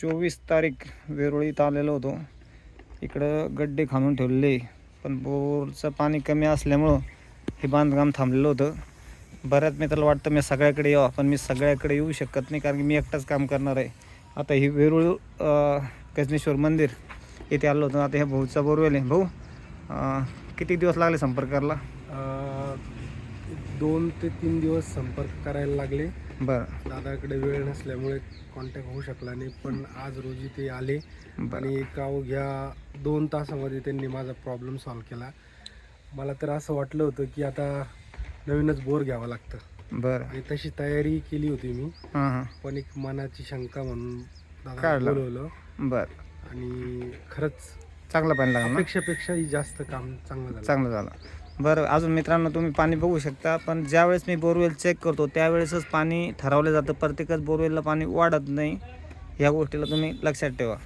चोवीस तारीख वेरुळीत इथं आलेलो होतो. इकडं गड्डे खाणून ठेवलेले पण बोरचं पाणी कमी असल्यामुळं हे बांधकाम थांबलेलं होतं. बऱ्याच मित्राला वाटतं मी सगळ्याकडे यावं पण मी सगळ्याकडे येऊ शकत नाही कारण की मी एकटाच काम करणार आहे. आता ही वेरूळ गजनेश्वर मंदिर इथे आलो होतो. आता ह्या भाऊचा बोरवेल आहे. भाऊ किती दिवस लागले संपर्काला करायला? दोन ते तीन दिवस संपर्क करायला लागले. बरं. दादाकडे वेळ नसल्यामुळे कॉन्टॅक्ट होऊ शकला नाही पण आज रोजी ते आले. बरं. आणि एका अवघ्या दोन तासामध्ये त्यांनी माझा प्रॉब्लेम सॉल्व केला. मला तर असं वाटलं होतं की आता नवीनच बोर घ्यावं लागतं. बरं. आणि तशी तयारी केली होती मी. हां हां. पण एक मनाची शंका म्हणून दादा काढलं. बोलवलं. बरं. आणि खरंच चांगलं पाणी लागलं. ना अपेक्षापेक्षाही जास्त काम चांगलं झालं. चांगलं झालं. बरं अजून मित्रांनो तुम्ही पाणी बघू शकता पण ज्यावेळेस मी बोरवेल चेक करतो त्यावेळेसच पाणी ठरवलं जातं. प्रत्येकच बोरवेलला पाणी वाढत नाही. या गोष्टीला तुम्ही लक्षात ठेवा.